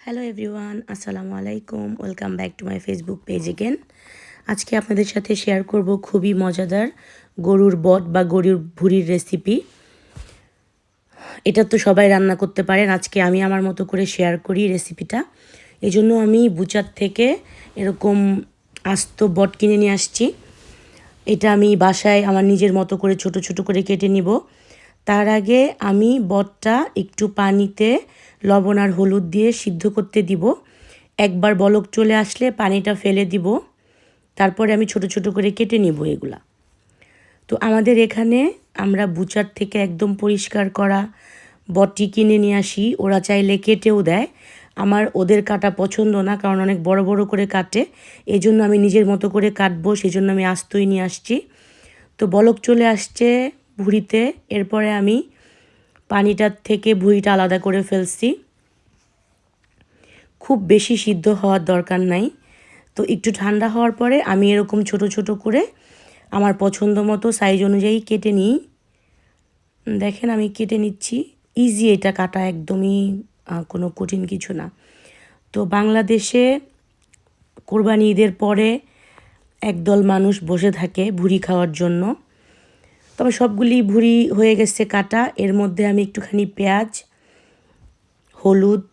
Hello everyone আসসালামু আলাইকুম welcome back to my Facebook page again আজকে আপনাদের সাথে শেয়ার করব খুবই মজাদার গরুর বট বা গরুর ভুড়ির রেসিপি এটা তো সবাই রান্না করতে পারেন। আজকে আমি আমার মতো করে শেয়ার করি রেসিপিটা এই জন্য আমি বুচার থেকে এরকম আস্ত বট কিনে নিয়ে আসছি। এটা আমি বাসায় আমার নিজের মতো করে ছোট ছোট করে কেটে নিব। তার আগে আমি বটটা একটু পানিতে লবণ আর হলুদ দিয়ে সিদ্ধ করতে দিব। একবার বলক চলে আসলে পানিটা ফেলে দিব। তারপরে আমি ছোট ছোট করে কেটে নিব এগুলা। তো আমাদের এখানে আমরা বুচার থেকে একদম পরিষ্কার করা বটটি কিনে নিয়ে আসি। ওরা চাইলে কেটেও দেয়। আমার ওদের কাটা পছন্দ না, কারণ অনেক বড় বড় করে কাটে। এই জন্য আমি নিজের মতো করে কাটবো সেই জন্য আমি আস্তই নিয়ে আসছি। তো বলক চলে আসছে ভুঁড়িতে, এরপরে আমি পানিটার থেকে ভুঁড়িটা আলাদা করে ফেলছি। খুব বেশি সিদ্ধ হওয়ার দরকার নাই। তো একটু ঠান্ডা হওয়ার পরে আমি এরকম ছোট ছোট করে আমার পছন্দ মতো সাইজ অনুযায়ী কেটে নিই। দেখেন আমি কেটে নিচ্ছি। ইজি এটা কাটা একদমই কোনো কঠিন কিছু না। তো বাংলাদেশে কোরবানি ঈদের পরে একদল মানুষ বসে থাকে ভুড়ি খাওয়ার জন্য। তবে সবগুলি ভুড়ি হয়ে গেছে কাটা। এর মধ্যে আমি একটুখানি পেঁয়াজ, হলুদ,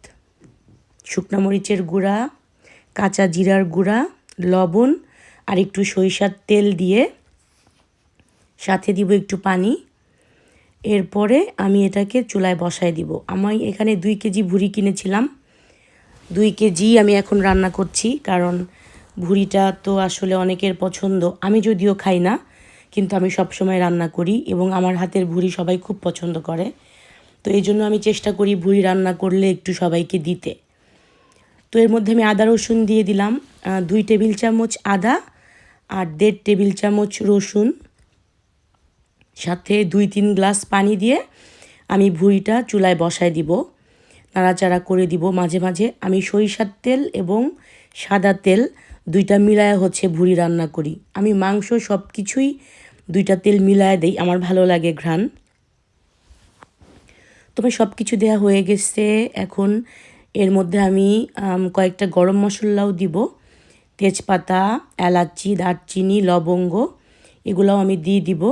শুকনা মরিচের গুঁড়া, কাঁচা জিরার গুঁড়া, লবণ আর একটু সরিষার তেল দিয়ে সাথে দিব একটু পানি। এরপরে আমি এটাকে চুলায় বসায় দিব। আমি এখানে দুই কেজি ভুড়ি কিনেছিলাম। দুই কেজি আমি এখন রান্না করছি, কারণ ভুড়িটা তো আসলে অনেকের পছন্দ। আমি যদিও খাই না কিন্তু আমি সবসময় রান্না করি এবং আমার হাতের ভুড়ি সবাই খুব পছন্দ করে। তো এই জন্য আমি চেষ্টা করি ভুড়ি রান্না করলে একটু সবাইকে দিতে। তো এর মধ্যে আমি আদা, রসুন দিয়ে দিলাম। দুই টেবিল চামচ আদা আর দেড় টেবিল চামচ রসুন। সাথে দুই তিন গ্লাস পানি দিয়ে আমি ভুঁড়িটা চুলায় বসায় দিব। নাড়াচাড়া করে দিব মাঝে মাঝে। আমি সরিষার তেল এবং সাদা তেল দুইটা মিলায় হচ্ছে ভুঁড়ি রান্না করি। আমি মাংস সব কিছুই দুইটা তেল মিলায় দেই, আমার ভালো লাগে ঘ্রাণ। তবে সব কিছু দেওয়া হয়ে গেছে। এখন এর মধ্যে আমি কয়েকটা গরম মশলাও দিব। তেজপাতা, এলাচি, দারচিনি, লবঙ্গ, এগুলোও আমি দিয়ে দিব।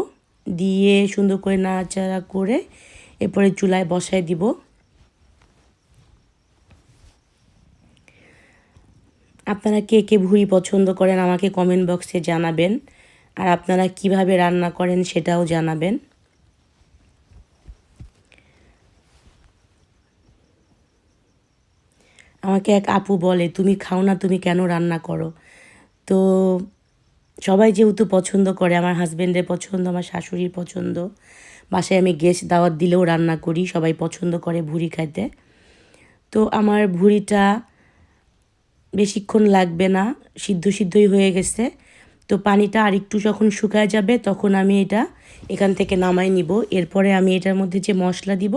দিয়ে সুন্দর করে নাড়াচাড়া করে এরপরে চুলায় বসায় দিব। আপনারা কে কে ভুড়ি পছন্দ করেন আমাকে কমেন্ট বক্সে জানাবেন। আর আপনারা কীভাবে রান্না করেন সেটাও জানাবেন। আমাকে এক আপু বলে, তুমি খাও না, তুমি কেন রান্না করো? তো সবাই যেহেতু পছন্দ করে, আমার হাজব্যান্ডের পছন্দ, আমার শাশুড়ির পছন্দ, বাসায় আমি গেস্ট দাওয়াত দিলেও রান্না করি, সবাই পছন্দ করে ভুড়ি খাইতে। তো আমার ভুড়িটা বেশিক্ষণ লাগবে না, সিদ্ধ সিদ্ধই হয়ে গেছে। তো পানিটা আর একটু যখন শুকায় যাবে, তখন আমি এটা এখান থেকে নামাই নিব। এরপরে আমি এটার মধ্যে যে মশলা দিব,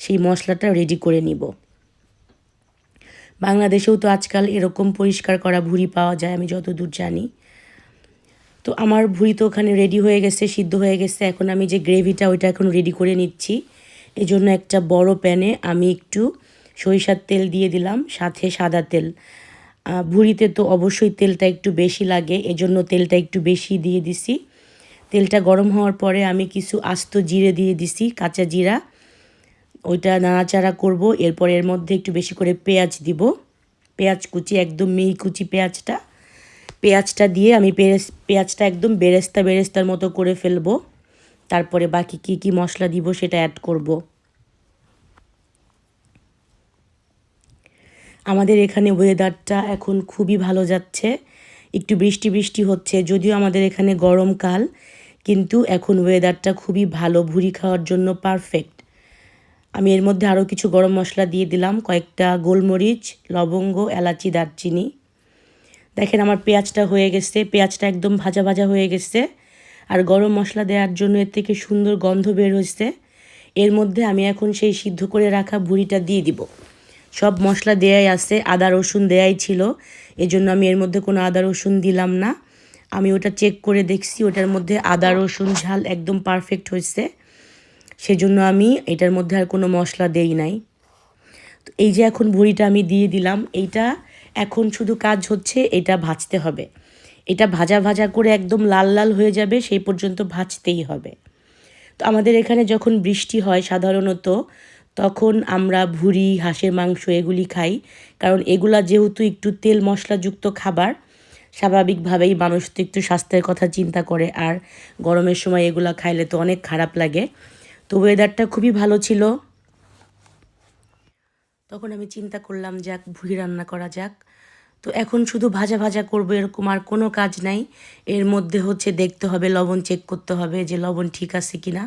সেই মশলাটা রেডি করে নিব। বাংলাদেশেও তো আজকাল এরকম পরিষ্কার করা ভুড়ি পাওয়া যায়, আমি যতদূর জানি। তো আমার ভুড়ি তো ওখানে রেডি হয়ে গেছে, সিদ্ধ হয়ে গেছে। এখন আমি যে গ্রেভিটা ওইটা এখন রেডি করে নিচ্ছি। এই জন্য একটা বড় প্যানে আমি একটু সরিষার তেল দিয়ে দিলাম, সাথে সাদা তেল। ভুড়িতে তো অবশ্যই তেলটা একটু বেশি লাগে, এজন্য তেলটা একটু বেশি দিয়ে দিছি। তেলটা গরম হওয়ার পরে আমি কিছু আস্ত জিরে দিয়ে দিছি, কাঁচা জিরা। ওইটা নাড়াচাড়া করব, এরপর এর মধ্যে একটু বেশি করে পেঁয়াজ দিব। পেঁয়াজ কুচি, একদম মিহি কুচি পেঁয়াজটা। পেঁয়াজটা দিয়ে আমি পেঁয়াজটা একদম বেরেস্তা বেরেস্তার মতো করে ফেলব। তারপরে বাকি কি কি মশলা দিব সেটা অ্যাড করব। আমাদের এখানে ওয়েদারটা এখন খুবই ভালো যাচ্ছে। একটু বৃষ্টি বৃষ্টি হচ্ছে, যদিও আমাদের এখানে গরমকাল কিন্তু এখন ওয়েদারটা খুবই ভালো, ভুড়ি খাওয়ার জন্য পারফেক্ট আমি এর মধ্যে আরও কিছু গরম মশলা দিয়ে দিলাম, কয়েকটা গোলমরিচ, লবঙ্গ, এলাচি, দারচিনি। দেখেন আমার পেঁয়াজটা হয়ে গেছে, পেঁয়াজটা একদম ভাজা ভাজা হয়ে গেছে। আর গরম মশলা দেওয়ার জন্য এর থেকে সুন্দর গন্ধ বের হয়েছে। এর মধ্যে আমি এখন সেই সিদ্ধ করে রাখা ভুড়িটা দিয়ে দিব। সব মশলা দেয়াই আছে, আদা, রসুন দেয়াই ছিল। এজন্য আমি এর মধ্যে কোনো আদা, রসুন দিলাম না। আমি ওটা চেক করে দেখছি, ওটার মধ্যে আদা, রসুন ঝাল একদম পারফেক্ট হয়েছে। সেজন্য আমি এটার মধ্যে আর কোনো মশলা দেই নাই। তো এই যে এখন ভুঁড়িটা আমি দিয়ে দিলাম, এইটা এখন শুধু কাজ হচ্ছে এটা ভাজতে হবে। এটা ভাজা ভাজা করে একদম লাল লাল হয়ে যাবে, সেই পর্যন্ত ভাজতেই হবে। তো আমাদের এখানে যখন বৃষ্টি হয় সাধারণত তখন আমরা ভুড়ি, হাঁসের মাংস এগুলি খাই। কারণ এগুলা যেহেতু একটু তেল মশলাযুক্ত খাবার, স্বাভাবিকভাবেই মানুষ তো একটু স্বাস্থ্যের কথা চিন্তা করে। আর গরমের সময় এগুলা খাইলে তো অনেক খারাপ লাগে। তো ওয়েদারটা খুবই ভালো ছিল। তখন আমি চিন্তা করলাম, যাক, ভুড়ি রান্না করা যাক। তো এখন শুধু ভাজা ভাজা করব এরকম আর কোনো কাজ নাই। এর মধ্যে হচ্ছে দেখতে হবে, লবণ চেক করতে হবে যে লবণ ঠিক আছে কি না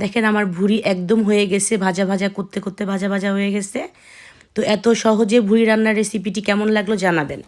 দেখেন আমার ভুড়ি একদম হয়ে গেছে, ভাজা ভাজা করতে করতে ভাজা ভাজা হয়ে গেছে। তো এত সহজে ভুড়ি রান্নার রেসিপিটি কেমন লাগল জানাবেন।